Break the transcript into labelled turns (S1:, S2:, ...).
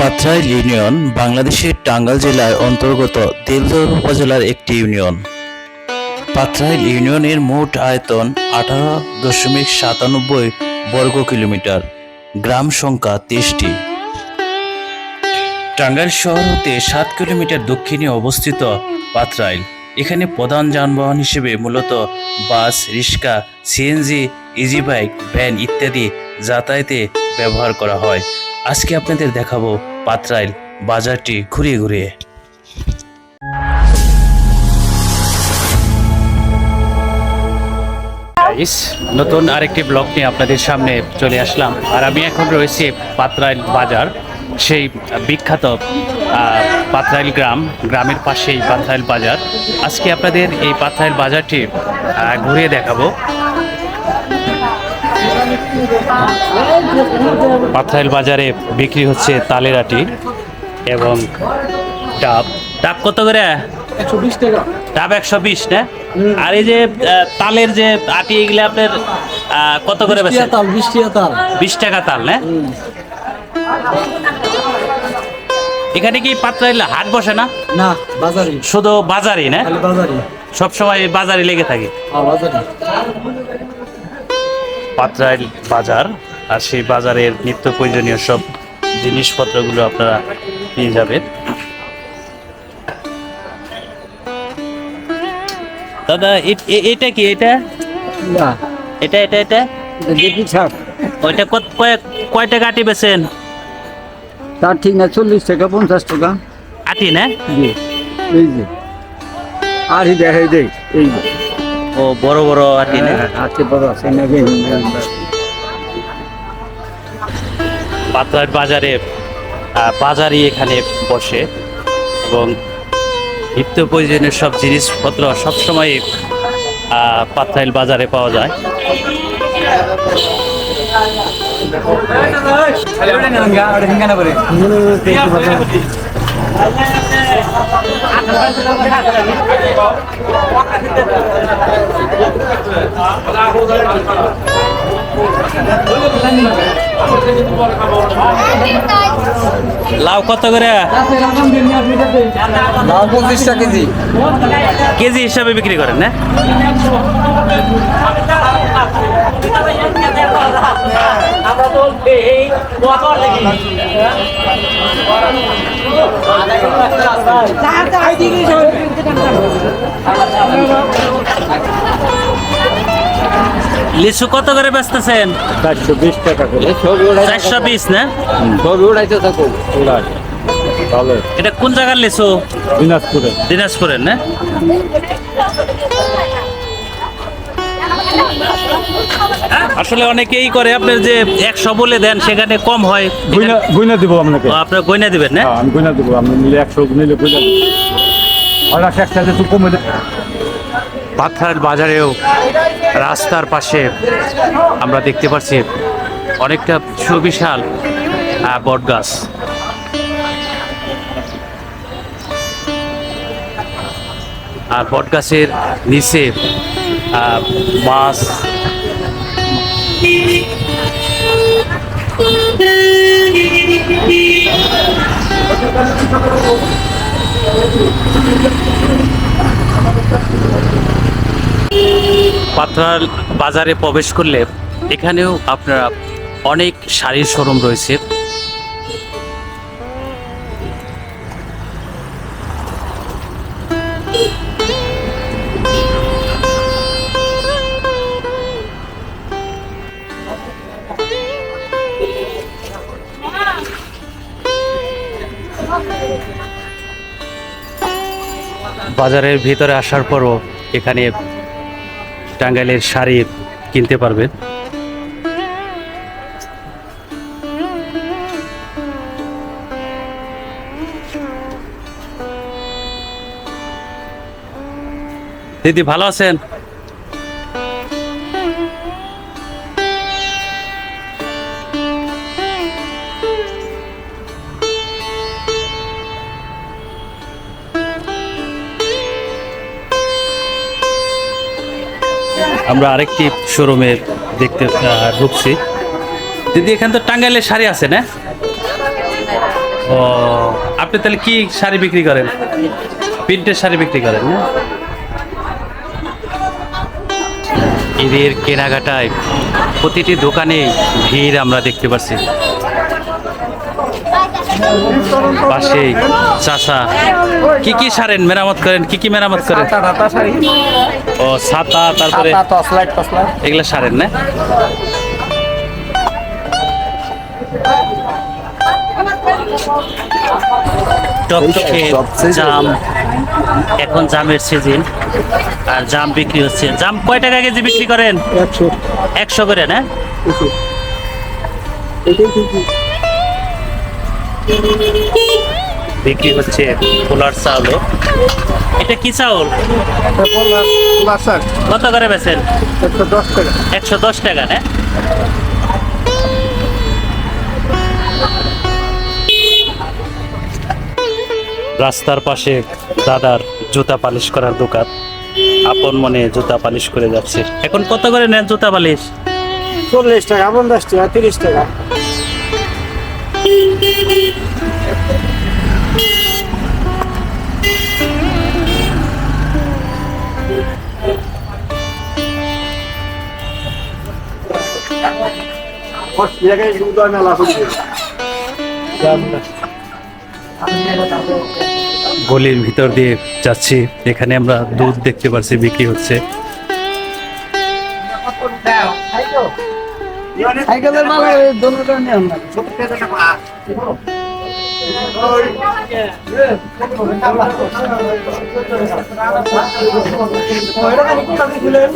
S1: Patharail union, বাংলাদেশের টাঙ্গাইল জেলার অন্তর্গত তেলদর উপজেলার একটি ইউনিয়ন। পাথরাইল ইউনিয়নের মোট আয়তন আঠারো দশমিক সাতানব্বই বর্গ কিলোমিটার। গ্রাম সংখ্যা তেইশটি। টাঙ্গাইল শহর হতে সাত কিলোমিটার দক্ষিণে অবস্থিত পাথরাইল এখানে প্রধান যানবাহন হিসেবে মূলত বাস, রিক্সা, সিএনজি ইজি বাইক ভ্যান ইত্যাদি যাতায়াতে ব্যবহার করা হয়। আজকে আপনাদের দেখাবো পাথরাইল বাজারটি ঘুরিয়ে ঘুরিয়ে।
S2: নতুন আরেকটি ব্লগ নিয়ে আপনাদের সামনে চলে আসলাম। আর আমি এখন রয়েছি পাতরাইল বাজার, সেই বিখ্যাত পাতরাইল গ্রাম, গ্রামের পাশেই পাতরাইল বাজার। আজকে আপনাদের এই পাতরাইল বাজারটি ঘুরিয়ে দেখাবো। পাতরাইল বাজারে বিক্রি হচ্ছে তালের আটি এবং ডাব। ডাব কত করে? ডাব একশো বিশ না? আর এই যে তালের যে আটি এগুলো আপনার কত করে
S3: বিশ টাকা তাল বিশ টাকা তাল।
S2: বিশ টাকা তাল না? এখানে কি পাত্রাইল হাট বসে না?
S3: না বাজারে।
S2: শুধু বাজারই না?
S3: বাজারে।
S2: সব সময় বাজারে লেগে থাকে।
S3: হ্যাঁ বাজারে।
S2: পাত্রাইল বাজার আর সেই বাজারের নিত্য প্রয়োজনীয় সব জিনিসপত্রগুলো আপনারা পেয়ে যাবেন। দাদা এটা কি এটা?
S3: না।
S2: এটা এটা এটা?
S3: দেখি ছাপ
S2: ওইটা কত কয় টাকা আটি বেছেন?
S3: তার ঠিক না চল্লিশ টাকা পঞ্চাশ টাকা।
S2: আটি না?
S3: জি এই যে। আর এই দেখে দেই এই যে।
S2: ও বড় বড় আটি না
S3: হাতে বড় আছে না গে
S2: পাতলার বাজারে বাজারই এখানে বসে এবং নিত্য প্রয়োজনীয় সব জিনিসপত্র সবসময় পাতলাইল বাজারে পাওয়া যায় লাউ কত করে?
S3: লাউ পঁচিশ টাকা কেজি।
S2: কেজি হিসাবে বিক্রি করেন না? লিচু কত করে বেচতেছেন?
S3: চারশো বিশ টাকা করে।
S2: চারশো বিশ না?
S3: উড়াইতে থাকো উড়াই ভালো
S2: এটা কোন জায়গার লিচু?
S3: দিনাজপুরে।
S2: দিনাজপুরের না? আসলে অনেকেই করে আপনার যে একশো বলে দেন সেখানে কম হয়।
S4: গয়না দিব আপনাকে।
S2: আপনার গয়না দিবেন না?
S4: হ্যাঁ, আমি গয়না দেবো আপনি নিলে একশো নিলে গয়না দেবো। আর একসাথে একটু কমে দেবো
S2: পাথার বাজারেও রাস্তার পাশে আমরা দেখতে পাচ্ছি অনেকটা সুবিশাল বট গাছ। আর বট গাছের নিচে মাছ পাথরাল বাজারে প্রবেশ করলে এখানেও আপনারা অনেক শাড়ির শোরুম রয়েছে। বাজারের ভিতরে আসার পরও এখানে টাঙ্গাইলের শাড়ি কিনতে পারবেন দিদি ভালো আছেন? আমরা আরেকটি শোরুমে দেখতে ঢুকছি। দিদি, এখানে তো টাঙ্গাইলের শাড়ি আছে না? ও, আপনি তাহলে কি শাড়ি বিক্রি করেন? প্রিন্টের শাড়ি বিক্রি করেন না? ঈদের কেনাকাটায় প্রতিটি দোকানে ভিড় আমরা দেখতে পাচ্ছি পাশে চাষা কি কি সারেন? মেরামত করেন? কি কি মেরামত করেন? ও ছাতা তারপরে এগুলো সারেন না? টকটকে জাম। এখন জামের সিজন আর জাম বিক্রি হচ্ছে। জাম কয় টাকা কেজি বিক্রি করেন?
S3: একশো।
S2: করে না? বিক্রি হচ্ছে পোলার চাউলও এটা কি চাউল? কত করে বেছেন
S3: একশো দশ টাকা।
S2: একশো দশ টাকা না? রাস্তার পাশে দাদার জুতা পালিশ করার দোকান। আপন মনে জুতা পালিশ করে যাচ্ছে। এখন কত করে নেন জুতা পালিশ?
S3: চল্লিশ টাকা পঞ্চাশ টাকা তিরিশ টাকা।
S2: গলির ভিতর দিয়ে যাচ্ছি। এখানে আমরা দুধ দেখতে পাচ্ছি বিক্রি হচ্ছে।
S3: সাইকেলের মাল আমরা ওইটা খুলেন?